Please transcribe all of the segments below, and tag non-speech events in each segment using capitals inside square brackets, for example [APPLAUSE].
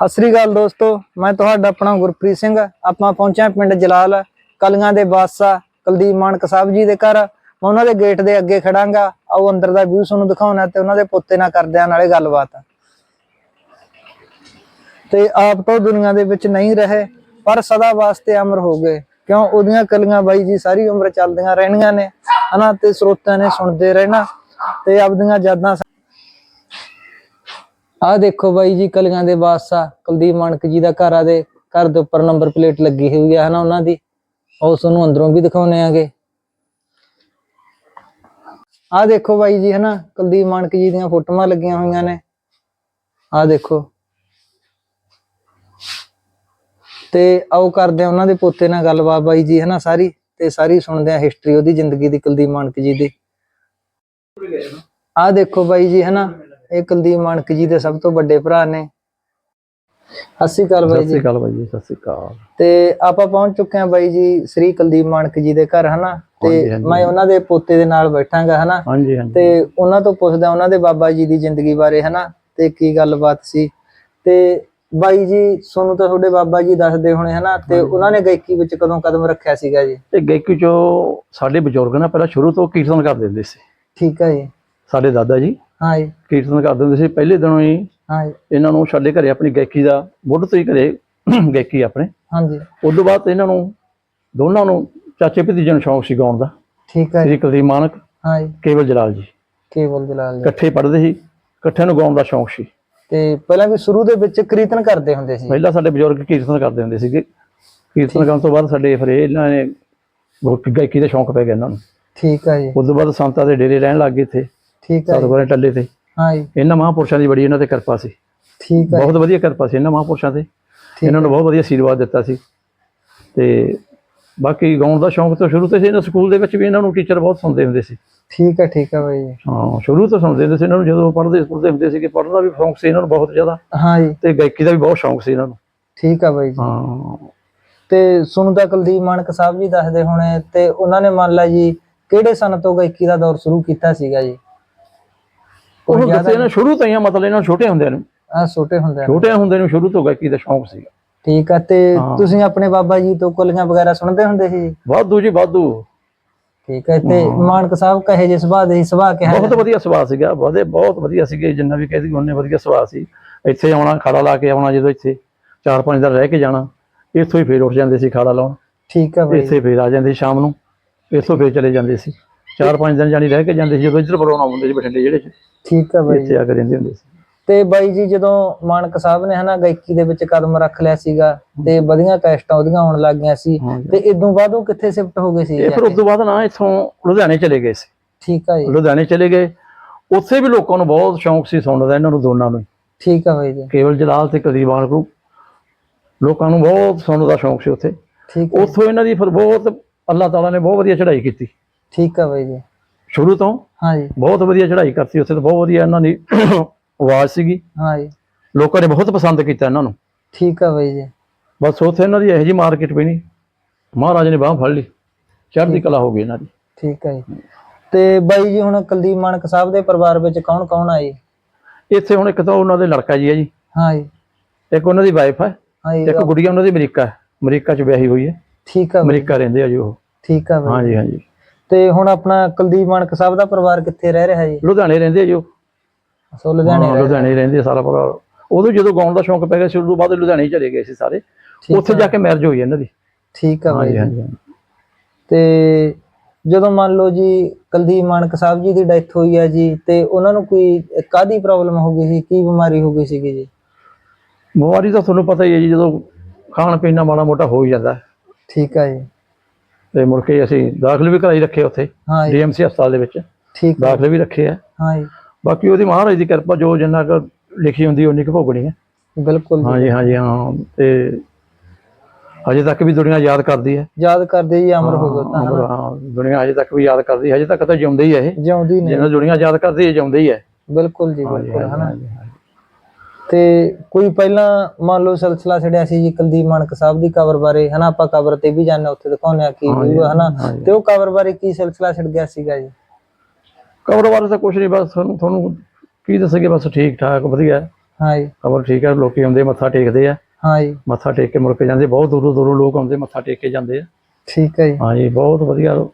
ਸਤਿ ਸ੍ਰੀ ਅਕਾਲ ਦੋਸਤੋ, ਮੈਂ ਤੁਹਾਡਾ ਆਪਣਾ ਗੁਰਪ੍ਰੀਤ ਸਿੰਘ, ਆਪਾਂ ਪਹੁੰਚਿਆ ਪਿੰਡ ਜਲਾਲ, ਕਲੀਆਂ ਦੇ ਬਾਦਸ਼ਾਹ ਕੁਲਦੀਪ ਮਾਨਕ ਸਾਹਿਬ ਜੀ ਦੇ ਘਰ। ਮੈਂ ਉਹਨਾਂ ਦੇ ਗੇਟ ਦੇ ਅੱਗੇ ਖੜਾਂਗਾ, ਆਓ ਅੰਦਰ ਦਾ ਵਿਊ ਤੁਹਾਨੂੰ ਦਿਖਾਉਣਾ ਤੇ ਉਹਨਾਂ ਦੇ ਪੋਤੇ ਨਾਲ ਕਰਦਿਆਂ ਨਾਲੇ ਗੱਲਬਾਤ। ਤੇ ਆਪ ਤੋਂ ਦੁਨੀਆ ਦੇ ਵਿੱਚ ਨਹੀਂ ਰਹੇ, ਪਰ ਸਦਾ ਵਾਸਤੇ ਅਮਰ ਹੋ ਗਏ। ਕਿਉਂ? ਉਹਦੀਆਂ ਕਲੀਆਂ ਬਾਈ ਜੀ ਸਾਰੀ ਉਮਰ ਚੱਲਦੀਆਂ ਰਹਿਣੀਆਂ ਨੇ, ਹਨਾ? ਤੇ ਸਰੋਤਿਆਂ ਨੇ ਸੁਣਦੇ ਰਹਿਣਾ ਤੇ ਆਪਦੀਆਂ ਯਾਦਾਂ ਆਹ ਦੇਖੋ ਬਾਈ ਜੀ ਕਲੀਆਂ ਦੇ ਬਾਦਸ਼ਾਹ ਕੁਲਦੀਪ ਮਾਨਕ ਜੀ ਦਾ ਘਰ ਆ ਦੇ, ਘਰ ਦੇ ਉੱਪਰ ਨੰਬਰ ਪਲੇਟ ਲੱਗੀ ਹੋਈ ਹੈ ਹਨਾ ਉਹਨਾਂ ਦੀ। ਉਹ ਤੁਹਾਨੂੰ ਅੰਦਰੋਂ ਵੀ ਦਿਖਾਉਨੇ ਆਗੇ। ਆਹ ਦੇਖੋ ਬਾਈ ਜੀ ਹਨਾ, ਕੁਲਦੀਪ ਮਾਨਕ ਜੀ ਦੀਆਂ ਫੋਟੋਆਂ ਲੱਗੀਆਂ ਹੋਈਆਂ ਨੇ। ਆਹ ਦੇਖੋ। ਤੇ ਆਓ ਕਰਦੇ ਆ ਉਹਨਾਂ ਦੇ ਪੋਤੇ ਨਾਲ ਗੱਲਬਾਤ ਬਾਈ ਜੀ ਹਨਾ ਸਾਰੀ, ਤੇ ਸਾਰੀ ਸੁਣਦੇ ਆ ਹਿਸਟਰੀ ਉਹਦੀ ਜ਼ਿੰਦਗੀ ਦੀ ਕੁਲਦੀਪ ਮਾਨਕ ਜੀ ਦੀ। ਆਹ ਦੇਖੋ ਬਾਈ ਜੀ ਹਨਾ ਇਹ ਕੁਲਦੀਪ ਮਾਨਕ ਜੀ ਦੇ ਸਭ ਤੋਂ ਵੱਡੇ ਭਰਾ ਨੇ। ਸਤਿ ਸ਼੍ਰੀ ਅਕਾਲ ਬਾਈ ਸਤਿ ਜੀ। ਸ਼੍ਰੀ ਅਕਾਲ ਬਾਈ ਜੀ ਸਤਿ ਸ਼੍ਰੀ ਅਕਾਲ। ਤੇ ਆਪਾਂ ਪਹੁੰਚ ਚੁੱਕੇ ਹਾਂ ਬਾਈ ਜੀ ਸ੍ਰੀ ਕੁਲਦੀਪ ਮਾਨਕ ਜੀ ਦੇ ਘਰ ਹਨਾ? ਤੇ। ਮੈਂ ਉਹਨਾਂ ਦੇ ਪੋਤੇ ਦੇ ਨਾਲ ਬੈਠਾਂਗਾ ਹਨਾ? ਹਾਂਜੀ ਹਾਂਜੀ। ਤੇ ਉਹਨਾਂ ਤੋਂ ਪੁੱਛਦਾ ਉਹਨਾਂ ਦੇ ਬਾਬਾ ਜੀ ਦੀ ਜ਼ਿੰਦਗੀ ਬਾਰੇ ਹਨਾ? ਤੇ ਕੀ ਗੱਲਬਾਤ ਸੀ? ਤੇ ਬਾਈ ਜੀ ਤੁਹਾਨੂੰ ਤਾਂ ਤੁਹਾਡੇ ਬਾਬਾ ਜੀ ਦੱਸਦੇ ਹੋਣੇ ਹਨਾ? ਤੇ ਉਹਨਾਂ ਨੇ ਗਾਇਕੀ ਵਿੱਚ ਕਦੋਂ ਕਦਮ ਰੱਖਿਆ ਸੀਗਾ ਜੀ? ਇਹ ਗਾਇਕੀ ਚੋਂ ਸਾਡੇ ਬਜ਼ੁਰਗ ਨਾ ਪਹਿਲਾਂ ਸ਼ੁਰੂ ਤੋਂ ਕੀਰਤਨ ਕਰਦੇ ਹੁੰਦੇ ਸੀ। ਠੀਕ ਹੈ ਜੀ। ਸਾਡੇ ਦਾਦਾ ਜੀ ਹਾਂ ਜੀ। ਕੀਰਤਨ ਕਰਦੇ ਹੁੰਦੇ ਸੀ ਪਹਿਲੇ ਦਿਨੋਂ ਹੀ ਹਾਂ ਜੀ। ਇਹਨਾਂ ਨੂੰ ਸਾਡੇ ਘਰੇ ਆਪਣੀ ਗਾਇਕੀ ਦਾ ਮੁੱਢ ਤੋਂ ਹੀ ਘਰੇ [CLEARS THROAT] ਗਾਇਕੀ ਆਪਣੇ। ਹਾਂਜੀ ਉਸ ਤੋਂ ਬਾਅਦ ਇਹਨਾਂ ਨੂੰ ਦੋਨਾਂ ਨੂੰ ਚਾਚੇ ਭਤੀਜੇ ਨੂੰ ਸ਼ੌਂਕ ਸੀ ਗਾਉਣ ਦਾ। ਠੀਕ ਹੈ ਜੀ। ਕੁਲਦੀਪ ਮਾਨਕ ਹਾਂ ਜੀ। ਕੇਵਲ ਜਲਾਲ ਜੀ। ਕੇਵਲ ਜਲਾਲ ਜੀ। ਇਕੱਠੇ ਪੜ੍ਹਦੇ ਸੀ ਇਕੱਠਿਆਂ ਨੂੰ ਗਾਉਣ ਦਾ ਸ਼ੌਂਕ ਸੀ। ਤੇ ਪਹਿਲਾਂ ਵੀ ਸ਼ੁਰੂ ਦੇ ਵਿੱਚ ਕੀਰਤਨ ਕਰਦੇ ਹੁੰਦੇ ਸੀ। ਪਹਿਲਾਂ ਸਾਡੇ ਬਜ਼ੁਰਗ ਕੀਰਤਨ ਕਰਦੇ ਹੁੰਦੇ ਸੀਗੇ। ਕੀਰਤਨ ਕਰਨ ਤੋਂ ਬਾਅਦ ਸਾਡੇ ਫਿਰ ਇਹਨਾਂ ਨੇ ਗਾਇਕੀ ਦਾ ਸ਼ੌਂਕ ਪੈ ਗਿਆ ਇਹਨਾਂ ਨੂੰ। ਠੀਕ ਹੈ ਜੀ। ਉਸ ਤੋਂ ਬਾਅਦ ਸੰਤਾਂ ਦੇ ਡੇਰੇ ਰਹਿਣ ਲੱਗ ਗਏ ਇੱਥੇ। ਠੀਕ ਹੈ ਸਤਿਗੁਰਾਂ ਦੇ ਟੱਲੇ ਤੇ ਹਾਂ ਜੀ। ਇਹਨਾਂ ਮਹਾਂਪੁਰਸ਼ਾਂ ਦੀ ਬੜੀ ਇਹਨਾਂ ਤੇ ਕਿਰਪਾ ਸੀ। ਠੀਕ ਹੈ ਬਹੁਤ ਵਧੀਆ ਕਿਰਪਾ ਸੀ ਇਹਨਾਂ ਮਹਾਂਪੁਰਸ਼ਾਂ ਤੇ। ਇਹਨਾਂ ਨੂੰ ਬਹੁਤ ਵਧੀਆ ਆਸ਼ੀਰਵਾਦ ਦਿੱਤਾ ਸੀ। ਤੇ ਬਾਕੀ ਗਾਉਣ ਦਾ ਸ਼ੌਂਕ ਤਾਂ ਸ਼ੁਰੂ ਤੋਂ ਸੀ। ਇਹਨਾਂ ਸਕੂਲ ਦੇ ਵਿੱਚ ਵੀ ਇਹਨਾਂ ਨੂੰ ਟੀਚਰ ਬਹੁਤ ਸੁਣਦੇ ਹੁੰਦੇ ਸੀ। ਠੀਕ ਹੈ ਠੀਕ ਹੈ ਬਾਈ ਹਾਂ ਸ਼ੁਰੂ ਤੋਂ ਸੁਣਦੇ ਹੁੰਦੇ ਸੀ ਇਹਨਾਂ ਨੂੰ। ਜਦੋਂ ਪੜ੍ਹਦੇ ਸਕੂਲ ਹੁੰਦੇ ਸੀ ਕਿ ਪੜ੍ਹਨ ਦਾ ਵੀ ਸ਼ੌਂਕ ਸੀ ਇਹਨਾਂ ਨੂੰ ਬਹੁਤ ਜ਼ਿਆਦਾ। ਹਾਂ ਜੀ। ਤੇ ਗਾਇਕੀ ਦਾ ਵੀ ਬਹੁਤ ਸ਼ੌਂਕ ਸੀ ਇਹਨਾਂ ਨੂੰ। ਠੀਕ ਹੈ ਬਾਈ ਜੀ। ਹਾਂ। ਤੇ ਸੁਣੂ ਤਾਂ ਕੁਲਦੀਪ ਮਾਨਕ ਸਾਹਿਬ ਜੀ ਦੱਸਦੇ ਹੋਣੇ ਤੇ ਉਹਨਾਂ ਨੇ ਮੰਨ ਲਾ ਜੀ ਕਿਹੜੇ ਸਨ ਤੋਂ ਗਾਇਕੀ ਦਾ ਦੌਰ ਸ਼ੁਰੂ ਕੀਤਾ ਸੀਗਾ ਜੀ? ਉਹ ਦੱਸੇ ਨਾ ਸ਼ੁਰੂ ਤੋਂ ਹੀ ਆ, ਮਤਲਬ ਇਹਨਾਂ ਛੋਟੇ ਹੁੰਦਿਆਂ ਨੂੰ। ਆ ਛੋਟੇ ਹੁੰਦੇ ਆ ਛੋਟੇ ਹੁੰਦੇ ਨੂੰ ਸ਼ੁਰੂ ਤੋਂ ਗਾਇਕੀ ਦਾ ਸ਼ੌਂਕ ਸੀ ਠੀਕ ਆ ਤੇ। ਤੁਸੀਂ ਆਪਣੇ ਬਾਬਾ ਜੀ ਤੋਂ ਕੁਲੀਆਂ ਵਗੈਰਾ ਸੁਣਦੇ ਹੁੰਦੇ ਸੀ? ਵਾਧੂ ਜੀ ਵਾਧੂ। ਠੀਕ ਹੈ ਤੇ ਮਾਨਕ ਸਾਹਿਬ ਕਹੇ ਜੇ ਸੁਭਾਅ ਦੇ ਸੁਭਾਅ ਕਿਹਾ ਬਹੁਤ ਵਧੀਆ ਸੁਭਾਅ ਸੀਗਾ ਬਹੁਤੇ ਬਹੁਤ ਵਧੀਆ ਸੀਗੇ ਜਿੰਨਾ ਵੀ ਕਹਿ ਉਹਨੇ ਵਧੀਆ ਸੁਭਾਅ ਸੀ। ਇੱਥੇ ਆਉਣਾ ਖਾੜਾ ਲਾ ਕੇ ਆਉਣਾ ਜਦੋਂ ਇੱਥੇ ਚਾਰ ਪੰਜ ਦਿਨ ਰਹਿ ਕੇ ਜਾਣਾ ਇੱਥੋਂ ਹੀ ਫੇਰ ਉੱਠ ਜਾਂਦੇ ਸੀ ਖਾੜਾ ਲਾਉਣ। ਠੀਕ ਹੈ ਬਾਈ। ਇੱਥੇ ਫੇਰ ਆ ਜਾਂਦੇ ਸੀ ਸ਼ਾਮ ਨੂੰ ਇੱਥੋਂ ਫੇਰ ਚਲੇ ਜਾਂਦੇ ਸੀ। ਚਾਰ ਪੰਜ ਦਿਨ ਜਾਣੀ ਰਹਿ ਕੇ ਜਾਂਦੇ ਸੀ ਜਦੋਂ ਇੱਧਰ ਬਰੋਣਾ ਹੁੰਦੇ ਸੀ ਬਠਿੰਡੇ ਜਿਹੜੇ ਚ। ਠੀਕ ਹੈ ਬਾਈ ਇੱਥੇ ਆ ਕੇ ਰਹਿੰਦੇ ਹੁੰਦੇ ਸੀ। ਤੇ ਬਾਈ ਜੀ ਜਦੋਂ ਮਾਨਕ ਸਾਹਿਬ ਨੇ ਹਨਾ ਗਾਇਕੀ ਦੇ ਵਿੱਚ ਕਦਮ ਰੱਖ ਲਿਆ ਸੀਗਾ ਤੇ ਵਧੀਆ ਕੈਸਟਾਂ ਉਹਦੀਆਂ ਆਉਣ ਲੱਗ ਗਈਆਂ ਸੀ। ਤੇ ਇਦੋਂ ਬਾਅਦ ਉਹ ਕਿੱਥੇ ਸ਼ਿਫਟ ਹੋ ਗਏ ਸੀ ਇਹ ਫਿਰ ਉਸ ਤੋਂ ਬਾਅਦ ਨਾ ਇੱਥੋਂ ਲੁਧਿਆਣੇ ਚਲੇ ਗਏ ਸੀ। ਠੀਕ ਹੈ ਜੀ। ਲੁਧਿਆਣੇ ਚਲੇ ਗਏ। ਉੱਥੇ ਵੀ ਲੋਕਾਂ ਨੂੰ ਬਹੁਤ ਸ਼ੌਂਕ ਸੀ ਸੁਣਨ ਦਾ ਇਹਨਾਂ ਨੂੰ ਦੋਨਾਂ ਨੂੰ ਠੀਕ ਹੈ ਬਾਈ ਜੀ। ਕੇਵਲ ਜਲਾਲ ਤੇ ਕਦੀਵਾਨ ਨੂੰ ਲੋਕਾਂ ਨੂੰ ਬਹੁਤ ਸੁਣਨ ਦਾ ਸ਼ੌਂਕ ਸੀ ਉੱਥੇ। ਠੀਕ ਉੱਥੋਂ ਇਹਨਾਂ ਦੀ ਫਿਰ ਬਹੁਤ ਅੱਲਾਹ ਤਾਲਾ ਨੇ ਬਹੁਤ ਵਧੀਆ ਚੜ੍ਹਾਈ ਕੀਤੀ। ਠੀਕ ਹੈ ਬਾਈ ਜੀ। ਸ਼ੁਰੂ ਤੋਂ ਹਾਂ ਜੀ। ਬਹੁਤ ਵਧੀਆ ਚੜ੍ਹਾਈ ਕਰਤੀ ਉੱਥੇ ਤਾਂ ਬਹੁਤ ਵਧੀਆ ਇਹਨਾਂ ਦੀ [COUGHS] ਆਵਾਜ਼ ਸੀਗੀ। ਹਾਂ ਜੀ। ਲੋਕਾਂ ਨੇ ਬਹੁਤ ਪਸੰਦ ਕੀਤਾ ਇਹਨਾਂ ਨੂੰ। ਠੀਕ ਹੈ ਬਾਈ ਜੀ। ਬਸ ਉੱਥੇ ਇਹਨਾਂ ਦੀ ਇਹੋ ਜਿਹੀ ਮਾਰਕੀਟ ਵੀ ਨਹੀਂ। ਮਹਾਰਾਜ ਨੇ ਬਾਹ ਫੜ ਲਈ। ਚੜ੍ਹਦੀ ਕਲਾ ਹੋ ਗਈ ਇਹਨਾਂ ਦੀ। ਠੀਕ ਹੈ ਜੀ। ਤੇ ਬਾਈ ਜੀ ਹੁਣ ਕੁਲਦੀਪ ਮਾਨਕ ਸਾਹਿਬ ਦੇ ਪਰਿਵਾਰ ਵਿੱਚ ਕੌਣ ਕੌਣ ਆਏ ਇੱਥੇ ਹੁਣ ਇੱਕ ਤਾਂ ਉਹਨਾਂ ਦੇ ਲੜਕਾ ਜੀ ਹੈ ਜੀ। ਹਾਂ ਜੀ। ਇੱਕ ਉਹਨਾਂ ਦੀ ਵਾਈਫ ਹੈ ਹਾਂ ਜੀ ਇੱਕ ਗੁੜੀਆ ਉਹਨਾਂ ਦੀ ਅਮਰੀਕਾ ਹੈ। ਅਮਰੀਕਾ 'ਚ ਵਿਆਹੀ ਹੋਈ ਹੈ। ਠੀਕ ਹੈ ਬਾਈ, ਅਮਰੀਕਾ ਰਹਿੰਦੇ ਆ ਜੀ ਉਹ। ਠੀਕ ਹੈ ਬਾਈ ਹਾਂਜੀ ਹਾਂਜੀ ਤੇ ਹੁਣ ਆਪਣਾ ਕੁਲਦੀਪ ਮਾਨਕ ਸਾਹਿਬ ਦਾ ਪਰਿਵਾਰ ਕਿੱਥੇ ਰਹਿ ਰਿਹਾ ਜੀ? ਲੁਧਿਆਣੇ ਰਹਿੰਦੇ ਆ ਜੀ ਉਹ। ਸੋ ਲੁਧਿਆਣੇ ਹਾਂ, ਰਹਿ ਲੁਧਿਆਣੇ ਰਹਿੰਦੇ ਆ ਸਾਰਾ ਪਰਿਵਾਰ। ਉਦੋਂ ਜਦੋਂ ਗਾਉਣ ਦਾ ਸ਼ੌਂਕ ਪੈ ਗਿਆ ਸੀ ਉਦੋਂ ਬਾਅਦ ਲੁਧਿਆਣੇ ਹੀ ਚਲੇ ਗਏ ਸੀ ਸਾਰੇ। ਠੀਕ ਉੱਥੇ ਜਾ ਕੇ ਮੈਰਿਜ ਹੋਈ ਇਹਨਾਂ ਦੀ। ਠੀਕ ਬਾਈ ਹਾਂਜੀ ਜੀ। ਤੇ ਜਦੋਂ ਮੰਨ ਲਓ ਜੀ ਕੁਲਦੀਪ ਮਾਨਕ ਸਾਹਿਬ ਜੀ ਦੀ ਡੈਥ ਹੋਈ ਹੈ ਜੀ ਤੇ ਉਹਨਾਂ ਨੂੰ ਕੋਈ ਕਾਦੀ ਪ੍ਰੋਬਲਮ ਹੋ ਗਈ ਸੀ? ਕੀ ਬਿਮਾਰੀ ਹੋ ਗਈ ਸੀਗੀ ਜੀ? ਬਿਮਾਰੀ ਤਾਂ ਤੁਹਾਨੂੰ ਪਤਾ ਹੀ ਹੈ ਜੀ ਜਦੋਂ ਖਾਣ ਪੀਣ ਮਾੜਾ ਮੋਟਾ ਹੋ ਹੀ ਜਾਂਦਾ। ਹੈ। ਠੀਕ ਹੈ ਜੀ। ਤੇ ਮੁੜ ਕੇ ਅਸੀਂ ਦਾਖਲ ਵੀ ਕਰਾਈ ਰੱਖੇ ਉੱਥੇ ਹਾਂ ਜੀ। ਡੀਐਮਸੀ ਹਸਪਤਾਲ ਦੇ ਵਿੱਚ। ਠੀਕ ਹੈ। ਦਾਖਲ ਵੀ ਰੱਖੇ ਆ। ਹਾਂ ਜੀ। ਬਾਕੀ ਉਹਦੀ ਮਹਾਰਾਜ ਦੀ ਕਿਰਪਾ ਜੋ ਜਿੰਨਾ ਕੁ ਲਿਖੀ ਹੁੰਦੀ ਉਨੀ ਕੁ ਭੋਗਣੀ ਹੈ। ਬਿਲਕੁਲ ਜੀ ਹਾਂਜੀ ਹਾਂਜੀ ਹਾਂ। ਤੇ ਅਜੇ ਤੱਕ ਵੀ ਦੁਨੀਆ ਯਾਦ ਕਰਦੀ ਹੈ। ਯਾਦ ਕਰਦੇ ਜੀ ਅਮਰ ਹੋ ਗਏ ਤਾਂ ਹਨਾ ਹਾਂ। ਦੁਨੀਆ ਅਜੇ ਤੱਕ ਵੀ ਯਾਦ ਕਰਦੀ ਹੈ। ਅਜੇ ਤੱਕ ਤਾਂ ਜਿਉਂਦੇ ਹੀ ਹੈ ਇਹ। ਜਿਉਂਦੀ ਨੇ ਜਿਹਨਾਂ ਦੁਨੀਆ ਯਾਦ ਕਰਦੀ ਹੈ ਜਿਉਂਦੇ ਹੀ। ਹੈ ਬਿਲਕੁਲ ਜੀ ਬਿਲਕੁਲ ਹਾਂਜੀ, ਹਾਂਜੀ। ਤੇ ਕੋਈ ਪਹਿਲਾਂ ਮੰਨ ਲਓ ਸਿਲਸਿਲਾ ਛੜਿਆ ਸੀ ਜੀ ਕੁਲਦੀਪ ਮਾਨਕ ਸਾਹਿਬ ਦੀ ਕਬਰ ਬਾਰੇ ਹਨਾ ਆਪਾਂ ਕਬਰ ਤੇ ਵੀ ਜਾਂਦੇ ਉੱਥੇ ਦਿਖਾਉਂਦੇ ਆ ਕੀ ਵੀਊ ਹਨਾ। ਤੇ ਉਹ ਕਬਰ ਬਾਰੇ ਕੀ ਸਿਲਸਿਲਾ ਛਿੜ ਗਿਆ ਸੀਗਾ ਜੀ? ਕਬਰ ਬਾਰੇ ਤਾਂ ਕੁਝ ਨਹੀਂ ਬਸ ਤੁਹਾਨੂੰ ਤੁਹਾਨੂੰ ਕੀ ਦੱਸਗੇ ਬਸ ਠੀਕ ਠਾਕ ਵਧੀਆ। ਹਾਂ ਜੀ। ਖਬਰ ਠੀਕ ਹੈ ਲੋਕੀ ਆਉਂਦੇ ਮੱਥਾ ਟੇਕਦੇ ਆ। ਹਾਂ ਜੀ। ਮੱਥਾ ਟੇਕ ਕੇ ਮੁੜ ਕੇ ਜਾਂਦੇ ਬਹੁਤ ਦੂਰੋਂ ਦੂਰੋਂ ਲੋਕ ਆਉਂਦੇ ਮੱਥਾ ਟੇਕ ਕੇ ਜਾਂਦੇ ਆ। ਠੀਕ ਹੈ ਜੀ। ਹਾਂਜੀ ਬਹੁਤ ਵਧੀਆ।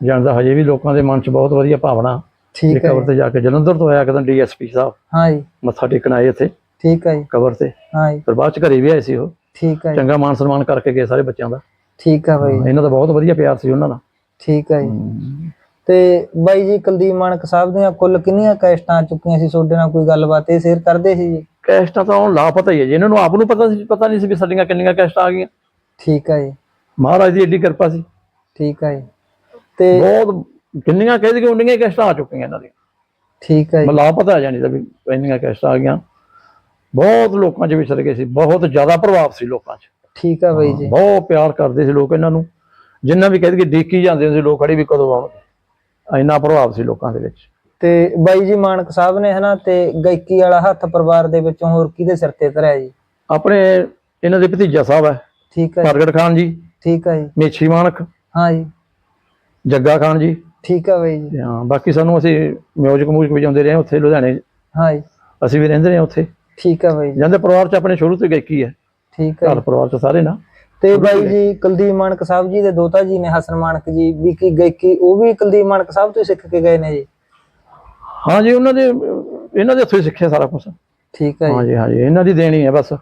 ਜਾਣਦਾ ਹਜੇ ਵੀ ਲੋਕਾਂ ਦੇ ਮਨ 'ਚ ਬਹੁਤ ਵਧੀਆ ਭਾਵਨਾ। ਠੀਕ ਹੈ ਕਬਰ ਤੇ ਜਾ। ਕੇ ਜਲੰਧਰ ਤੋਂ ਆਇਆ ਕਦੋਂ ਡੀਐਸਪੀ ਸਾਹਿਬ। ਹਾਂ ਜੀ। ਮੱਥਾ ਟੇਕਣ ਆਏ ਇੱਥੇ ਠੀਕ ਹੈ ਜੀ। ਕਬਰ ਤੇ। ਹਾਂ ਜੀ। ਫਿਰ ਬਾਅਦ 'ਚ ਘਰੇ ਵੀ ਆਏ ਸੀ ਉਹ। ਠੀਕ ਹੈ ਚੰਗਾ ਮਾਨ ਸਨਮਾਨ ਕਰਕੇ ਗਏ ਸਾਰੇ ਬੱਚਿਆਂ ਦਾ। ਠੀਕ ਹੈ ਬਾਈ ਇਹਨਾਂ ਦਾ ਬਹੁਤ ਵਧੀਆ ਪਿਆਰ ਸੀ ਉਹਨਾਂ ਨਾਲ ਠੀਕ ਹੈ ਜੀ। ਤੇ ਬਾਈ ਜੀ ਕੁਲਦੀਪ ਮਾਨਕ ਸਾਹਿਬ ਦੀਆਂ ਕੁੱਲ ਕਿੰਨੀਆਂ ਕੈਸਟਾਂ ਚੁੱਕੀਆਂ ਸੀ? ਤੁਹਾਡੇ ਨਾਲ ਕੋਈ ਗੱਲਬਾਤ ਇਹ ਸ਼ੇਅਰ ਕਰਦੇ ਸੀ ਜੀ? ਕੈਸਟਾਂ ਤਾਂ ਹੁਣ ਲਾਪਤਾ ਹੀ ਹੈ ਜੀ। ਇਹਨਾਂ ਨੂੰ ਆਪ ਨੂੰ ਪਤਾ ਸੀ ਪਤਾ ਨਹੀਂ ਸੀ ਵੀ ਸਾਡੀਆਂ ਕਿੰਨੀਆਂ ਕੈਸਟਾਂ ਆ ਗਈਆਂ। ਠੀਕ ਹੈ ਜੀ। ਮਹਾਰਾਜ ਦੀ ਏਡੀ ਕਿਰਪਾ ਸੀ। ਠੀਕ ਹੈ ਜੀ। ਤੇ ਬਹੁਤ ਕਿੰਨੀਆਂ ਕਹਿ ਦਈਏ ਉਨੀਆਂ ਹੀ ਕੈਸਟਾਂ ਆ ਚੁੱਕੀਆਂ ਇਹਨਾਂ ਦੀਆਂ। ਠੀਕ ਹੈ ਜੀ। ਮੈਂ ਲਾਪਤਾ ਆ ਜਾਣੀ ਤਾਂ ਵੀ ਇੰਨੀਆਂ ਕੈਸਟਾਂ ਆ ਗਈਆਂ। ਬਹੁਤ ਲੋਕਾਂ 'ਚ ਵਿਸਰ ਗਏ ਸੀ ਬਹੁਤ ਜ਼ਿਆਦਾ ਪ੍ਰਭਾਵ ਸੀ ਲੋਕਾਂ 'ਚ। ਠੀਕ ਹੈ ਬਾਈ ਜੀ। ਬਹੁਤ ਪਿਆਰ ਕਰਦੇ ਸੀ ਲੋਕ ਇਹਨਾਂ ਨੂੰ। ਜਿੰਨਾ ਵੀ ਕਹਿ ਦਈਏ ਦੇਖੀ ਜਾਂਦੇ ਸੀ ਲੋਕ ਖੜੀ ਵੀ ਕਦੋਂ ਆਉਣਗੇ ਇੰਨਾ ਪ੍ਰਭਾਵ ਸੀ ਲੋਕਾਂ ਦੇ ਵਿੱਚ। ਤੇ ਬਾਈ ਜੀ ਮਾਨਕ ਸਾਹਿਬ ਨੇ ਹਨਾ ਤੇ ਗਾਇਕੀ ਵਾਲਾ ਹੱਥ ਪਰਿਵਾਰ ਦੇ ਵਿੱਚੋਂ ਹੋਰ ਕਿਹਦੇ ਸਿਰ ਤੇ ਧਰਿਆ ਜੀ? ਆਪਣੇ ਇਹਨਾਂ ਦੇ ਭਤੀਜਾ ਸਾਹਿਬ ਹੈ। ਠੀਕ ਹੈ ਪ੍ਰਗਟ ਖਾਨ ਜੀ ਠੀਕ ਹੈ ਜੀ। ਮੇਛੀ ਮਾਨਕ ਹਾਂ ਜੀ। ਜੱਗਾ ਖਾਨ ਜੀ। ਠੀਕ ਹੈ ਬਾਈ ਜੀ। ਹਾਂ ਬਾਕੀ ਸਾਨੂੰ ਅਸੀਂ ਮਿਊਜ਼ਿਕ ਮੂਜ਼ਿਕ ਵਜਾਉਂਦੇ ਰਹੇ ਉੱਥੇ ਲੁਧਿਆਣੇ। ਹਾਂ ਜੀ। ਅਸੀਂ ਵੀ ਰਹਿੰਦੇ ਰਹੇ ਉੱਥੇ। ਠੀਕ ਹੈ ਬਾਈ ਜੀ। ਜਾਂਦੇ ਪਰਿਵਾਰ 'ਚ ਆਪਣੇ ਸ਼ੁਰੂ ਤੋਂ ਗਾਇਕੀ ਹੈ ਠੀਕ ਹੈ ਘਰ ਜੀ। ਪਰਿਵਾਰ 'ਚ ਸਾਰੇ ਨਾ। ਤੇ ਬਾਈ ਜੀ ਕੁਲਦੀਪ ਮਾਨਕ ਸਾਹਿਬ ਜੀ ਦੇ ਦੋਤਾ ਜੀ ਨੇ ਹਸਨ ਮਾਨਕ ਜੀ ਵੀ ਕੀ ਗਾਇਕੀ ਉਹ ਵੀ ਕੁਲਦੀਪ ਮਾਨਕ ਸਾਹਿਬ ਤੋਂ ਸਿੱਖ ਕੇ ਗਏ ਨੇ ਜੀ। ਹਾਂ ਜੀ ਉਹਨਾਂ ਦੇ ਇਹਨਾਂ ਦੇ ਹੱਥੋਂ ਹੀ ਸਿੱਖਿਆ ਸਾਰਾ ਕੁਝ ਠੀਕ ਹੈ ਹਾਂ ਜੀ ਜੀ ਹਾਂ ਜੀ ਇਹਨਾਂ ਦੀ ਦੇਣੀ ਹੈ ਬਸ।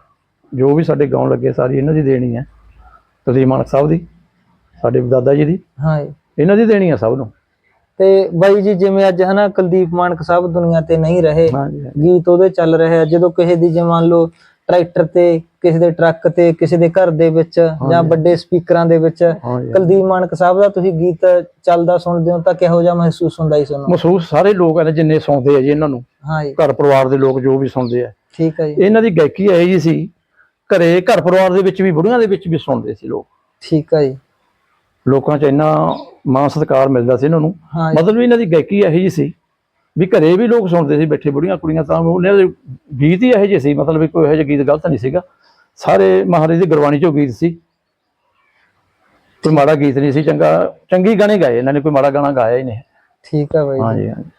ਜੋ ਵੀ ਸਾਡੇ ਗਾਉਣ ਲੱਗੇ ਸਾਰੀ ਇਹਨਾਂ ਦੀ ਦੇਣੀ ਹੈ। ਤੁਸੀਂ ਮਾਨਕ ਸਾਹਿਬ ਦੀ ਸਾਡੇ ਦਾਦਾ ਜੀ ਦੀ। ਹਾਂ ਜੀ। ਇਹਨਾਂ ਦੀ ਦੇਣੀ ਹੈ ਸਭ ਨੂੰ। ਤੇ ਬਾਈ ਜੀ ਜਿਵੇਂ ਅੱਜ ਹਨਾ ਕੁਲਦੀਪ ਮਾਨਕ ਸਾਹਿਬ ਦੁਨੀਆ ਤੇ ਨਹੀਂ ਰਹੇ ਗੀਤ ਉਹਦੇ ਚੱਲ ਰਹੇ ਆ। ਜਦੋਂ ਕਿਸੇ ਦੀ ਜੇ ਮੰਨ ਲਓ ਟਰੈਕਟਰ ਤੇ ਕਿਸੇ ਦੇ ਟਰੱਕ ਤੇ ਕਿਸੇ ਦੇ ਘਰ ਦੇ ਵਿੱਚ ਜਾਂ ਵੱਡੇ ਸਪੀਕਰਾਂ ਦੇ ਵਿੱਚ ਕੁਲਦੀਪ ਮਾਨਕ ਸਾਹਿਬ ਦਾ ਤੁਸੀਂ ਗੀਤ ਚੱਲਦਾ ਸੁਣਦੇ ਹੋ ਤਾਂ ਕਿਹੋ ਜਿਹਾ ਮਹਿਸੂਸ ਹੁੰਦਾ ਜੀ ਤੁਹਾਨੂੰ? ਮਹਿਸੂਸ ਸਾਰੇ ਲੋਕ ਨੇ ਜਿੰਨੇ ਸੁਣਦੇ ਆ ਜੀ ਇਹਨਾਂ ਨੂੰ। ਹਾਂ ਜੀ। ਘਰ ਪਰਿਵਾਰ ਦੇ ਲੋਕ ਜੋ ਵੀ ਸੁਣਦੇ ਆ। ਠੀਕ ਹੈ ਜੀ। ਇਹਨਾਂ ਦੀ ਗਾਇਕੀ ਇਹ ਜੀ ਸੀ ਘਰੇ ਘਰ ਪਰਿਵਾਰ ਦੇ ਵਿੱਚ ਵੀ ਬੁੜੀਆਂ ਦੇ ਵਿੱਚ ਵੀ ਸੁਣਦੇ ਸੀ ਲੋਕ। ਠੀਕ ਹੈ ਜੀ। ਲੋਕਾਂ 'ਚ ਇੰਨਾ ਮਾਣ ਸਤਿਕਾਰ ਮਿਲਦਾ ਸੀ ਇਹਨਾਂ ਨੂੰ। ਹਾਂ ਜੀ। ਮਤਲਬ ਵੀ ਇਹਨਾਂ ਦੀ ਗਾਇਕੀ ਇਹੋ ਜਿਹੀ ਸੀ ਵੀ ਘਰੇ ਵੀ ਲੋਕ ਸੁਣਦੇ ਸੀ ਬੈਠੇ ਬੁੜੀਆਂ ਕੁੜੀਆਂ ਤਾਂ ਉਹਨਾਂ ਦੇ ਗੀਤ ਹੀ ਇਹੋ ਜਿਹੇ ਸੀ ਮਤਲਬ ਵੀ ਕੋਈ ਇਹੋ ਜਿਹਾ ਗੀਤ ਗਲਤ ਨਹੀਂ ਸੀਗਾ। ਸਾਰੇ ਮਹਾਰਾਜ ਦੀ ਗੁਰਬਾਣੀ ਚੋਂ ਗੀਤ ਸੀ। ਕੋਈ ਮਾੜਾ ਗੀਤ ਨਹੀਂ ਸੀ ਚੰਗਾ ਚੰਗੀ ਗਾਣੇ ਗਾਏ ਇਹਨਾਂ ਨੇ ਕੋਈ ਮਾੜਾ ਗਾਣਾ ਗਾਇਆ ਹੀ ਨਹੀਂ। ਠੀਕ ਹੈ ਬਾਈ ਜੀ। ਹਾਂਜੀ ਹਾਂਜੀ।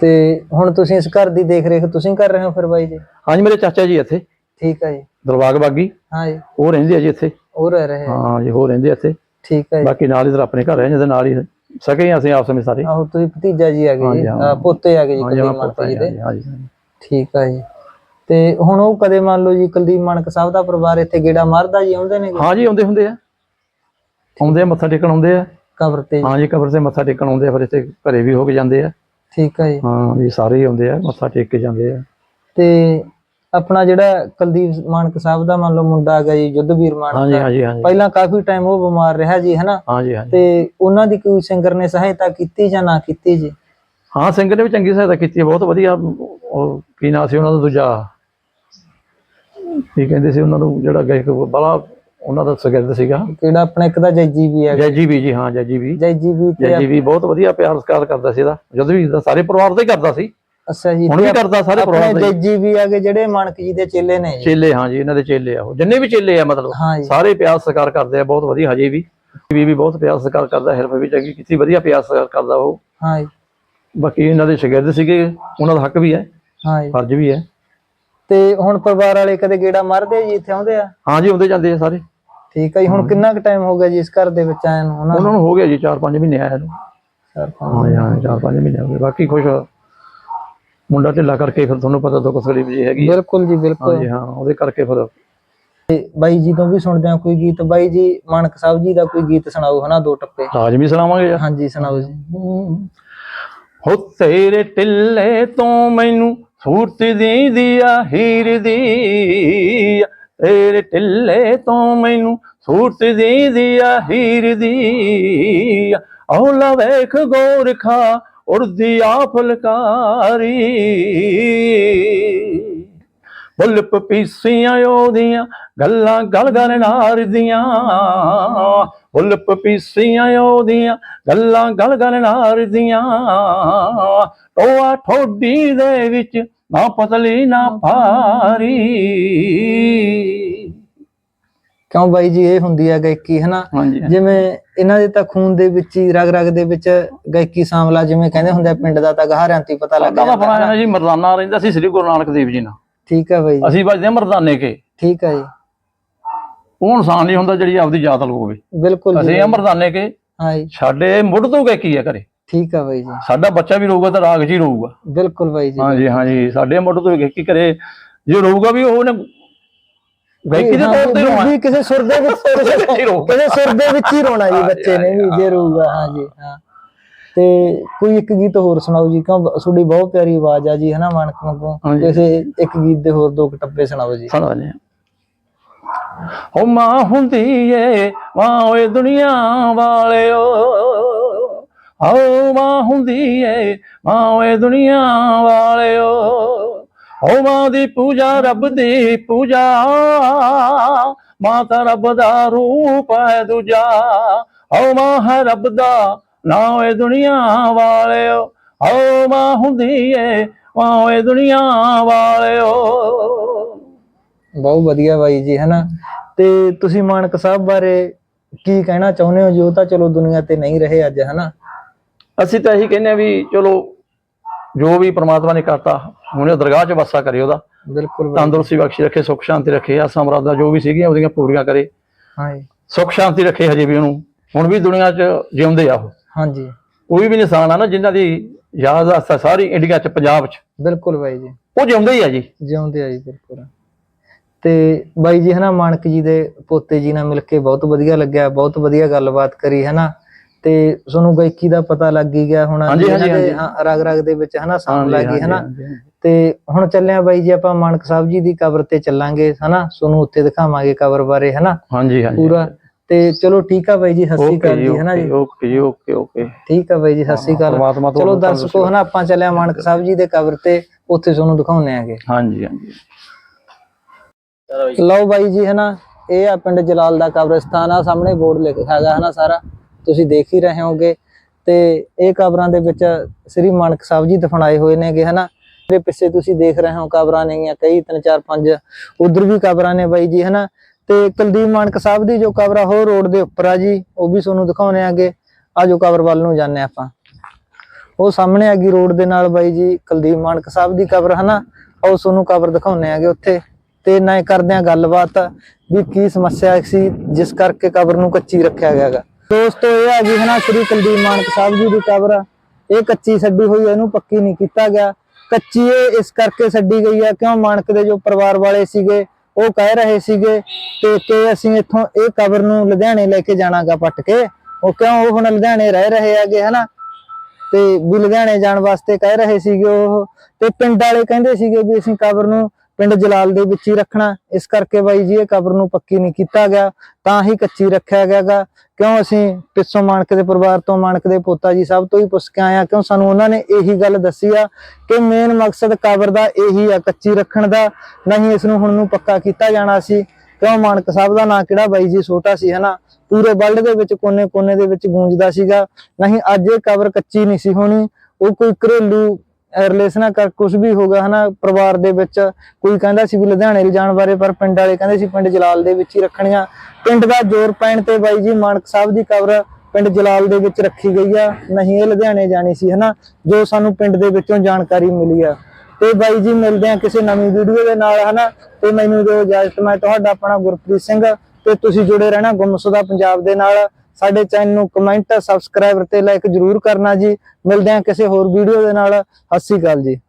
ਤੇ ਹੁਣ ਤੁਸੀਂ ਇਸ ਘਰ ਦੀ ਦੇਖ ਰੇਖ ਤੁਸੀਂ ਕਰ ਰਹੇ ਹੋ ਫਿਰ ਬਾਈ ਜੀ? ਹਾਂਜੀ ਮੇਰੇ ਚਾਚਾ ਜੀ ਇੱਥੇ। ਠੀਕ ਹੈ ਜੀ। ਦਰਬਾਗ ਬਾਗੀ। ਹਾਂ ਜੀ। ਉਹ ਰਹਿੰਦੇ ਆ ਜੀ ਇੱਥੇ। ਉਹ ਰਹਿ ਰਹੇ ਆ। ਹਾਂ ਜੀ ਉਹ ਰਹਿੰਦੇ ਆ ਇੱਥੇ। ਠੀਕ ਹੈ ਜੀ। ਬਾਕੀ ਨਾਲ ਇਧਰ ਆਪਣੇ ਘਰ ਰਹਿੰਦੇ ਤੇ ਨਾਲ ਹੀ ਸਕੇ ਹੀ ਅਸੀਂ ਆਪਸ ਵਿੱਚ ਸਾਰੇ। ਆਹੋ ਤੁਸੀਂ ਭਤੀਜਾ ਜੀ ਆ ਗਏ ਹਾਂਜੀ, ਜੀ। ਹਾਂ। ਅਹ ਪੋਤੇ ਆ ਗਏ ਜੀ ਹਾਂਜੀ ਹਾਂ ਮਾਨਕ ਜੀ ਹੀ ਦੇ। ਹਾਂਜੀ ਹਾਂਜੀ। ਠੀਕ ਹੈ ਜੀ। ਤੇ ਹੁਣ ਉਹ ਕਦੇ ਮੰਨ ਲਓ ਜੀ ਕੁਲਦੀਪ ਮਾਨਕ ਸਾਹਿਬ ਦਾ ਪਰਿਵਾਰ ਇੱਥੇ ਗੇੜਾ ਮਾਰਦਾ ਜੀ ਆਉਂਦੇ ਨੇ? ਹਾਂ ਜੀ ਆਉਂਦੇ ਹੁੰਦੇ ਆ। ਆਉਂਦੇ ਆ ਮੱਥਾ ਟੇਕਣ ਆਉਂਦੇ ਆ। ਕਬਰ ਤੇ ਜੀ। ਹਾਂ ਜੀ ਕਬਰ ਤੇ ਮੱਥਾ ਟੇਕਣ ਆਉਂਦੇ ਆ ਫਿਰ ਇੱਥੇ ਘਰੇ ਵੀ ਹੋ ਕੇ ਜਾਂਦੇ ਆ। ਠੀਕ ਹੈ ਜੀ। ਹਾਂ ਵੀ ਸਾਰੇ ਹੀ ਆਉਂਦੇ ਆ ਮੱਥਾ ਟੇਕ ਕੇ ਜਾਂਦੇ ਆ। ਤੇ ਆਪਣਾ ਜਿਹੜਾ ਕੁਲਦੀਪ ਮਾਨਕ ਸਾਹਿਬ ਦਾ ਮੰਨ ਲਓ ਮੁੰਡਾ ਆ ਗਿਆ ਜੀ ਯੁੱਧਵੀਰ ਹਾਂਜੀ ਮਾਨਕ ਹਾਂਜੀ ਹਾਂਜੀ। ਪਹਿਲਾਂ ਕਾਫੀ ਟਾਈਮ ਉਹ ਬਿਮਾਰ ਰਿਹਾ ਜੀ ਹਨਾ? ਹਾਂਜੀ ਹਾਂਜੀ। ਤੇ ਉਹਨਾਂ ਦੀ ਕੋਈ ਸਿੰਗਰ ਨੇ ਸਹਾਇਤਾ ਕੀਤੀ ਜਾਂ ਨਾ ਕੀਤੀ ਜੀ? ਹਾਂ ਸਿੰਗਰ ਨੇ ਵੀ ਚੰਗੀ ਸਹਾਇਤਾ ਕੀਤੀ ਹੈ ਬਹੁਤ ਵਧੀਆ। ਉਹ ਕੀ ਨਾਂ ਸੀ ਉਹਨਾਂ ਦਾ ਦੂਜਾ? ਕੀ ਕਹਿੰਦੇ ਸੀ ਉਹਨਾਂ ਨੂੰ ਜਿਹੜਾ ਗਾਇਕ ਬੜਾ ਉਹਨਾਂ ਦਾ ਸ਼ਾਗਿਰਦ ਸੀਗਾ। ਕਿਹੜਾ ਆਪਣਾ ਇੱਕ ਦਾ ਜੈਜੀ ਵੀ ਹੈ ਜੈਜੀ ਵੀ ਜੀ ਹਾਂ ਜੈਜੀ ਵੀ। ਜੈਜੀ ਵੀ ਤੇ ਜੈਜੀ ਵੀ ਬਹੁਤ ਵਧੀਆ ਪਿਆਰ ਸਤਿਕਾਰ ਕਰਦਾ ਸੀ ਇਹਦਾ। ਜਦੋਂ ਵੀ ਸਾਰੇ ਪਰਿਵਾਰ ਦਾ ਹੀ ਕਰਦਾ ਸੀ। ਅੱਛਾ ਜੀ ਹੁਣ ਵੀ ਕਰਦਾ ਸਾਰੇ ਪਰਿਵਾਰ ਆਪਣੇ। ਜੈਜੀ ਵੀ ਆ ਗਏ ਜਿਹੜੇ ਮਾਨਕ ਜੀ ਦੇ ਚੇਲੇ ਨੇ ਜੀ। ਚੇਲੇ ਹਾਂ ਜੀ ਇਹਨਾਂ ਦੇ ਚੇਲੇ ਆ ਉਹ। ਜਿੰਨੇ ਵੀ ਚੇਲੇ ਆ ਮਤਲਬ ਸਾਰੇ ਪਿਆਰ ਸਤਿਕਾਰ ਕਰਦੇ ਆ ਬਹੁਤ ਵਧੀਆ ਹਜੇ ਵੀ। ਵੀ ਵੀ ਬਹੁਤ ਪਿਆਰ ਸਤਿਕਾਰ ਕਰਦਾ ਹੈਲਪ ਵੀ ਚੰਗੀ ਕੀਤੀ ਵਧੀਆ ਪਿਆਰ ਸਤਿਕਾਰ ਕਰਦਾ ਉਹ। ਹਾਂ ਜੀ। ਬਾਕੀ ਇਹਨਾਂ ਦੇ ਸ਼ਾਗਿਰਦ ਸੀਗੇ ਉਹਨਾਂ ਦਾ ਹੱਕ ਵੀ ਹੈ ਹਾਂ ਜੀ। ਫਰਜ਼ ਵੀ ਹੈ। ਤੇ ਹੁਣ ਪਰਿਵਾਰ ਵਾਲੇ ਕਦੇ ਗੇੜਾ ਮਾਰਦੇ ਆ ਜੀ ਇੱਥੇ ਆਉਂਦੇ ਆ? ਹਾਂ ਜੀ ਆਉਂਦੇ ਜਾਂਦੇ ਆ ਸਾਰੇ। ਠੀਕ ਹੈ ਜੀ ਹੁਣ ਕਿੰਨਾ ਕੁ ਟਾਈਮ ਹੋ ਗਿਆ ਜੀ ਇਸ ਘਰ ਦੇ ਵਿੱਚ ਆਏ ਨੂੰ ਹਨਾ ਉਹਨਾਂ ਨੂੰ? ਹੋ ਗਿਆ ਜੀ 4-5 ਮਹੀਨੇ ਆਇਆ ਨੂੰ। ਚਾਰ ਪੰਜ। ਹਾਂ ਜੀ, ਹਾਂ 4-5 ਮਹੀਨੇ। ਹੋ ਗਏ। ਬਾਕੀ ਕੁਛ ਮੁੰਡਾ ਢਿੱਲਾ ਕਰਕੇ ਫਿਰ ਤੁਹਾਨੂੰ ਪਤਾ ਦੁੱਖ ਤਕਲੀਫ ਜੀ ਹੈਗੀ। ਬਿਲਕੁਲ ਜੀ ਹਾਂ ਬਿਲਕੁਲ। ਜੀ ਹਾਂ ਉਹਦੇ ਕਰਕੇ ਫਿਰ ਤੇ ਬਾਈ ਜੀ ਤੋਂ ਵੀ ਸੁਣਦੇ ਆ ਕੋਈ ਗੀਤ। ਬਾਈ ਜੀ ਮਾਨਕ ਸਾਹਿਬ ਜੀ ਦਾ ਕੋਈ ਗੀਤ ਸੁਣਾਓ ਹਨਾ ਦੋ ਟੱਪੇ। ਲਾਜ਼ਮੀ ਸੁਣਾਵਾਂਗੇ ਯਾਰ। ਹਾਂਜੀ ਸੁਣਾਓ ਜੀ। ਹੋ ਤੇਰੇ ਟਿੱਲੇ ਤੋਂ ਮੈਨੂੰ ਸੂਰਤ ਦੀ ਆ ਹੀਰ ਦੀ ਤੇਰੇ ਟਿੱਲੇ ਤੋਂ ਮੈਨੂੰ ਸੂਰਤ ਦੀ ਆ ਹੀਰ ਦੀ ਔਲਾ ਵੇਖ ਗੋਰਖਾ ਉੜਦੀ ਆ ਫੁਲਕਾਰੀ। ਬੁੱਲ ਪਪੀਸੀਆਂ ਉਹਦੀਆਂ, ਗੱਲਾਂ ਗਲ ਗਲ ਨਾਰਦੀਆਂ। ਬੁੱਲ ਪਪੀਸੀਆਂ ਉਹਦੀਆਂ, ਗੱਲਾਂ ਗਲ ਗਲ ਨਾਰਦੀਆਂ। ਟੋਆ ਠੋਡੀ ਦੇ ਵਿੱਚ ਨਾ ਪਤਲੀ ਨਾ ਭਾਰੀ। ਕਿਉਂ ਬਾਈ ਜੀ ਇਹ ਹੁੰਦੀ ਆ ਗਾਇਕੀ ਹਨਾ? ਜਿਵੇਂ ਇਹਨਾਂ ਦੇ ਤਾਂ ਖੂਨ ਦੇ ਵਿੱਚ ਹੀ ਰਗ ਰਗ ਦੇ ਵਿੱਚ ਗਾਇਕੀ ਸਾਂਵਲਾ ਜਿਵੇਂ ਕਹਿੰਦੇ ਹੁੰਦੇ ਆ, ਪਿੰਡ ਦਾ ਤਾਂ ਗਹਾਰਿਆਂ ਤੋਂ ਪਤਾ ਲੱਗ ਜਾਂਦਾ। ਹਨਾ। ਜੀ ਮਰਦਾਨਾ ਰਹਿੰਦਾ ਸੀ ਸ੍ਰੀ ਗੁਰੂ ਨਾਨਕ ਦੇਵ ਜੀ ਨਾਲ। ਠੀਕ ਆ ਬਾਈ ਜੀ। ਅਸੀਂ ਵੱਜਦੇ ਮਰਦਾਨੇ ਕੇ। ਠੀਕ ਆ ਜੀ। ਉਹ ਇਨਸਾਨ ਨਹੀਂ ਹੁੰਦਾ ਜਿਹੜੀ ਆਪਦੀ ਜਾਤ ਲਗੋਵੇ ਬਿਲਕੁਲ ਜੀ ਅਸੀਂ ਆ ਮਰਦਾਨੇ ਕੇ। ਹਾਂ ਜੀ। ਸਾਡੇ ਮੁੱਢ ਤੋਂ ਗਏ ਕੀ ਆ ਘਰੇ। ਠੀਕ ਆ ਬਾਈ ਜੀ। ਸਾਡਾ ਬੱਚਾ ਵੀ ਰੋਊਗਾ ਤਾਂ ਰਾਗ ਹੀ ਰੋਊਗਾ। ਬਿਲਕੁਲ ਬਾਈ ਜੀ। ਹਾਂਜੀ ਸਾਡੇ ਮੁੱਢ ਤੋਂ ਗਏ ਕੀ ਘਰੇ ਜੇ ਰੋਊਗਾ ਵੀ ਉਹਨੇ ਗਾਇਕੀ ਦੇ ਤੌਰ ਤੇ ਰੋਣਾ। ਵੀ ਕਿਸੇ ਸੁਰ ਦੇ ਵਿੱਚ। ਕਿਸੇ ਸੁਰ ਦੇ ਵਿੱਚ ਹੀ ਰੋਣਾ ਜੀ ਬੱਚੇ ਨੇ ਵੀ ਜੇ ਰੋਊਗਾ ਹਾਂ ਜੀ ਹਾਂ। ਤੇ ਕੋਈ ਇੱਕ ਗੀਤ ਹੋਰ ਸੁਣਾਓ ਜੀ ਕਿਉਂ ਤੁਹਾਡੀ ਬਹੁਤ ਪਿਆਰੀ ਆਵਾਜ਼ ਆ ਜੀ ਹਨਾ ਮਾਨਕ ਹਾਂਜੀ। ਕਿਸੇ ਇੱਕ ਗੀਤ ਦੇ ਹੋਰ ਦੋ ਟੱਪੇ ਸੁਣਾਓ ਜੀ। ਸੁਣਾ ਜੀ। ਹੋ ਮਾਂ ਹੁੰਦੀ ਏ ਮਾਂ ਓਏ ਦੁਨੀਆ ਵਾਲਿਓ। ਹੋ ਮਾਂ ਹੁੰਦੀ ਏ ਮਾਂ ਓਏ ਦੁਨੀਆ ਵਾਲਿਓ। ਹੋ ਮਾਂ ਦੀ ਪੂਜਾ ਰੱਬ ਦੀ ਪੂਜਾ ਮਾਂ ਤਾਂ ਰੱਬ ਦਾ ਰੂਪ ਹੈ ਦੂਜਾ। ਹੋ ਮਾਂ ਹੈ ਰੱਬ ਦਾ ਨਾ ਓਏ ਦੁਨੀਆ ਵਾਲਿਓ ਹੋ ਮਾਂ ਹੁੰਦੀ ਏ ਮਾਂ ਓਏ ਦੁਨੀਆ ਵਾਲਿਓ। ਬਹੁਤ ਵਧੀਆ ਬਾਈ ਜੀ ਹਨਾ? ਤੇ ਤੁਸੀਂ ਮਾਨਕ ਸਾਹਿਬ ਬਾਰੇ ਕੀ ਕਹਿਣਾ ਚਾਹੁੰਦੇ ਹੋ? ਜੋ ਤਾਂ ਚਲੋ ਦੁਨੀਆ ਤੇ ਨਹੀਂ ਰਹੇ ਅੱਜ ਹਨਾ? ਅਸੀਂ ਤਾਂ ਇਹੀ ਕਹਿੰਦੇ ਆ ਵੀ ਚਲੋ ਜੋ ਵੀ ਪ੍ਰਮਾਤਮਾ ਨੇ ਕਰਤਾ ਹੁਣ ਉਹ ਦਰਗਾਹ 'ਚ ਵਸਾ ਕਰੇ ਉਹਦਾ। ਬਿਲਕੁਲ ਬਾਈ। ਤੰਦਰੁਸਤੀ ਬਖਸ਼ੀ ਰੱਖੇ ਸੁੱਖ ਸ਼ਾਂਤੀ ਰੱਖੇ ਆਸਾਂ ਮੁਰਾਦਾਂ ਜੋ ਵੀ ਸੀਗੀਆਂ ਉਹਦੀਆਂ ਪੂਰੀਆਂ ਕਰੇ। ਹਾਂ ਜੀ। ਸੁੱਖ ਸ਼ਾਂਤੀ ਰੱਖੇ ਹਜੇ ਵੀ ਉਹਨੂੰ। ਹੁਣ ਵੀ ਦੁਨੀਆ 'ਚ ਜਿਉਂਦੇ ਆ ਉਹ। ਹਾਂਜੀ ਕੋਈ ਵੀ ਇਨਸਾਨ ਆ ਨਾ ਜਿਨ੍ਹਾਂ ਦੀ ਯਾਦ ਆਸਾ ਸਾਰੀ ਇੰਡੀਆ 'ਚ ਪੰਜਾਬ 'ਚ। ਬਿਲਕੁਲ ਬਾਈ ਜੀ। ਉਹ ਜਿਉਂਦੇ ਹੀ ਆ ਜੀ। ਜਿਉਂਦੇ ਆ ਜੀ ਬਿਲਕੁਲ। ਤੇ ਬਾਈ ਜੀ ਹਨਾ ਮਾਨਕ ਜੀ ਦੇ ਪੋਤੇ ਜੀ ਨਾਲ ਮਿਲ ਕੇ ਬਹੁਤ ਵਧੀਆ ਲੱਗਿਆ ਬਹੁਤ ਵਧੀਆ ਗੱਲਬਾਤ ਕਰੀ ਹਨਾ। ਤੇ ਤੁਹਾਨੂੰ ਗਾਇਕੀ ਦਾ ਪਤਾ ਲੱਗ ਹੀ ਗਿਆ ਹੁਣ ਹਾਂਜੀ, ਹਾਂਜੀ, ਹਾਂਜੀ। ਰਗ ਰਗ ਦੇ ਵਿੱਚ ਹਨਾ ਸਾਂਭ ਲੱਗ ਗਈ ਹਨਾ। ਹਾਂਜੀ, ਹਾਂਜੀ। ਤੇ ਹੁਣ ਚੱਲਿਆ ਬਾਈ ਜੀ ਆਪਾਂ ਮਾਨਕ ਸਾਹਿਬ ਜੀ ਦੀ ਕਬਰ ਤੇ ਚੱਲਾਂਗੇ ਹਨਾ? ਤੁਹਾਨੂੰ ਉੱਥੇ ਦਿਖਾਵਾਂਗੇ ਕਬਰ ਬਾਰੇ ਹਨਾ? ਹਾਂਜੀ ਹਾਂਜੀ। ਪੂਰਾ। ਤੇ ਚਲੋ ਠੀਕ ਆ ਬਾਈ ਜੀ ਸਤਿ ਸ਼੍ਰੀ ਅਕਾਲ ਜੀ ਹਨਾ ਜੀ? ਓਕੇ ਜੀ ਓਕੇ ਓਕੇ। ਠੀਕ ਆ ਬਾਈ ਜੀ ਸਤਿ ਸ਼੍ਰੀ ਅਕਾਲ। ਚਲੋ ਦਰਸ਼ਕੋ ਹਨਾ? ਆਪਾਂ ਚੱਲਿਆ ਮਾਨਕ ਸਾਹਿਬ ਜੀ ਦੇ ਕਬਰ ਤੇ ਉੱਥੇ ਤੁਹਾਨੂੰ ਦਿਖਾਉਂਦੇ ਆਂਗੇ। ਹਾਂਜੀ ਹਾਂਜੀ। ਲਓ ਬਾਈ ਜੀ ਹਨਾ? ਇਹ ਆ ਪਿੰਡ ਜਲਾਲ ਦਾ ਕਬਰਸਤਾਨ ਆ ਸਾਹਮਣੇ ਬੋਰਡ ਲਿਖਿਆ ਹੈਗਾ ਹਨਾ ਸਾਰਾ? ਤੁਸੀਂ ਦੇਖ ਹੀ ਰਹੇ ਹੋਗੇ। ਤੇ ਇਹ ਕਬਰਾਂ ਦੇ ਵਿੱਚ ਸ੍ਰੀ ਮਾਨਕ ਸਾਹਿਬ ਜੀ ਦਫਨਾਏ ਹੋਏ ਨੇਗੇ ਹਨਾ? ਮੇਰੇ ਪਿੱਛੇ ਤੁਸੀਂ ਦੇਖ ਰਹੇ ਹੋ ਕਬਰਾਂ ਨੇਗੀਆਂ ਕਈ ਤਿੰਨ ਚਾਰ ਪੰਜ ਉਧਰ ਵੀ ਕਬਰਾਂ ਨੇ ਬਾਈ ਜੀ, ਹਨਾ? ਤੇ ਕੁਲਦੀਪ ਮਾਨਕ ਸਾਹਿਬ ਦੀ ਜੋ ਕਬਰ ਆ, ਉਹ ਰੋਡ ਦੇ ਉੱਪਰ ਆ ਜੀ, ਉਹ ਵੀ ਤੁਹਾਨੂੰ ਦਿਖਾਉਣੇ ਆਗੇ। ਆ ਜੋ ਕਬਰ ਵੱਲ ਨੂੰ ਜਾਂਦੇ ਆਪਾਂ। ਉਹ ਸਾਹਮਣੇ ਆ ਗਈ ਰੋਡ ਦੇ ਨਾਲ ਬਾਈ ਜੀ, ਕੁਲਦੀਪ ਮਾਨਕ ਸਾਹਿਬ ਦੀ ਕਬਰ, ਹਨਾ? ਉਹ ਤੁਹਾਨੂੰ ਕਬਰ ਦਿਖਾਉਣੇ ਆਗੇ ਉੱਥੇ। ਤੇ ਨਾ ਕਰਦੇ ਆ ਗੱਲਬਾਤ ਵੀ ਕੀ ਸਮੱਸਿਆ ਸੀ, ਜਿਸ ਕਰਕੇ ਕਬਰ ਨੂੰ ਕੱਚੀ ਰੱਖਿਆ ਗਿਆ ਹੈਗਾ। ਦੋਸਤੋ, ਇਹ ਆ ਗਈ, ਹਨਾ, ਸ੍ਰੀ ਕੁਲਦੀਪ ਮਾਨਕ ਸਾਹਿਬ ਜੀ ਦੀ ਕਬਰ। ਇਹ ਕੱਚੀ ਛੱਡੀ ਹੋਈ ਹੈ ਇਹਨੂੰ ਪੱਕੀ ਨਹੀਂ ਕੀਤਾ ਗਿਆ। ਕੱਚੀ ਇਹ ਇਸ ਕਰਕੇ ਛੱਡੀ ਗਈ ਹੈ ਕਿਉਂ ਮਾਨਕ ਦੇ ਜੋ ਪਰਿਵਾਰ ਵਾਲੇ ਸੀਗੇ, ਉਹ ਕਹਿ ਰਹੇ ਸੀਗੇ ਤੇ ਕਿ ਅਸੀਂ ਇੱਥੋਂ ਇਹ ਕਬਰ ਨੂੰ ਲੁਧਿਆਣੇ ਲੈ ਕੇ ਜਾਣਾਗਾ ਪੱਟ ਕੇ। ਉਹ ਕਿਉਂ ਉਹ ਹੁਣ ਲੁਧਿਆਣੇ ਰਹਿ ਰਹੇ ਹੈਗੇ, ਹਨਾ? ਤੇ ਵੀ ਲੁਧਿਆਣੇ ਜਾਣ ਵਾਸਤੇ ਕਹਿ ਰਹੇ ਸੀਗੇ ਉਹ। ਤੇ ਪਿੰਡ ਵਾਲੇ ਕਹਿੰਦੇ ਸੀਗੇ ਵੀ ਅਸੀਂ ਕਬਰ ਨੂੰ ਪਿੰਡ ਜਲਾਲ ਦੇ ਵਿੱਚ ਹੀ ਰੱਖਣਾ। ਇਸ ਕਰਕੇ ਬਾਈ ਜੀ ਇਹ ਕਬਰ ਨੂੰ ਪੱਕੀ ਨਹੀਂ ਕੀਤਾ ਗਿਆ, ਤਾਂ ਹੀ ਕੱਚੀ ਰੱਖਿਆ ਗਿਆਗਾ। ਕਿਉਂ ਅਸੀਂ ਪਿੱਛੋਂ ਮਾਨਕ ਦੇ ਪਰਿਵਾਰ ਤੋਂ ਮਾਨਕ ਦੇ ਪੋਤਾ ਜੀ ਸਭ ਤੋਂ ਹੀ ਪੁੱਛ ਕੇ ਆਇਆ ਕਿਉਂ ਸਾਨੂੰ ਉਹਨਾਂ ਨੇ ਇਹੀ ਗੱਲ ਦੱਸੀ ਆ ਕਿ ਮੇਨ ਮਕਸਦ ਕਬਰ ਦਾ ਇਹੀ ਆ, ਕੱਚੀ ਰੱਖਣ ਦਾ, ਨਹੀਂ ਇਸ ਨੂੰ ਹੁਣ ਨੂੰ ਪੱਕਾ ਕੀਤਾ ਜਾਣਾ ਸੀ। ਕਿਉਂ ਮਾਨਕ ਸਾਹਿਬ ਦਾ ਨਾਂ ਕਿਹੜਾ ਬਾਈ ਜੀ? ਛੋਟਾ ਸੀ, ਹਨਾ? ਪੂਰੇ ਵਰਲਡ ਦੇ ਵਿੱਚ ਕੋਨੇ-ਕੋਨੇ ਦੇ ਵਿੱਚ ਗੂੰਜਦਾ ਸੀਗਾ। ਨਹੀਂ, ਅੱਜ ਇਹ ਕਬਰ ਕੱਚੀ ਨਹੀਂ ਸੀ ਹੋਣੀ। ਉਹ ਕੋਈ ਘਰੇਲੂ ਰਿਲੇਸ਼ਨਾਂ ਕਰ ਕੁਝ ਵੀ ਹੋਗਾ ਹਨਾ, ਪਰਿਵਾਰ ਦੇ ਵਿੱਚ ਕੋਈ ਕਹਿੰਦਾ ਸੀ ਵੀ ਲੁਧਿਆਣੇ ਲਿਜਾਣ ਬਾਰੇ, ਪਰ ਪਿੰਡ ਵਾਲੇ ਕਹਿੰਦੇ ਸੀ ਪਿੰਡ ਜਲਾਲ ਦੇ ਵਿੱਚ ਹੀ ਰੱਖਣੀਆਂ। ਪਿੰਡ ਦਾ ਜ਼ੋਰ ਪੈਣ ਤੇ ਬਾਈ ਜੀ ਮਾਨਕ ਸਾਹਿਬ ਦੀ ਕਬਰ ਪਿੰਡ ਜਲਾਲ ਦੇ ਵਿੱਚ ਰੱਖੀ ਗਈ ਆ, ਨਹੀਂ ਇਹ ਲੁਧਿਆਣੇ ਜਾਣੀ ਸੀ, ਹਨਾ, ਜੋ ਸਾਨੂੰ ਪਿੰਡ ਦੇ ਵਿੱਚੋਂ ਜਾਣਕਾਰੀ ਮਿਲੀ ਆ। ਤੇ ਬਾਈ ਜੀ ਮਿਲਦੇ ਆ ਕਿਸੇ ਨਵੀਂ ਵੀਡੀਓ ਦੇ ਨਾਲ, ਹਨਾ, ਤੇ ਮੈਨੂੰ ਦਿਓ ਇਜਾਜ਼ਤ ਮੈਂ ਤੁਹਾਡਾ ਆਪਣਾ ਗੁਰਪ੍ਰੀਤ ਸਿੰਘ ਤੇ ਤੁਸੀਂ ਜੁੜੇ ਰਹਿਣਾ ਗੁੰਮਸੁਦਾ ਪੰਜਾਬ ਦੇ ਨਾਲ। ਸਾਡੇ ਚੈਨਲ ਨੂੰ ਕਮੈਂਟ ਸਬਸਕ੍ਰਾਈਬ ਤੇ ਲਾਈਕ ਜਰੂਰ ਕਰਨਾ ਜੀ। ਮਿਲਦੇ ਹਾਂ ਕਿਸੇ ਹੋਰ ਵੀਡੀਓ ਦੇ ਨਾਲ। ਸਤਿ ਸ਼੍ਰੀ ਅਕਾਲ ਜੀ।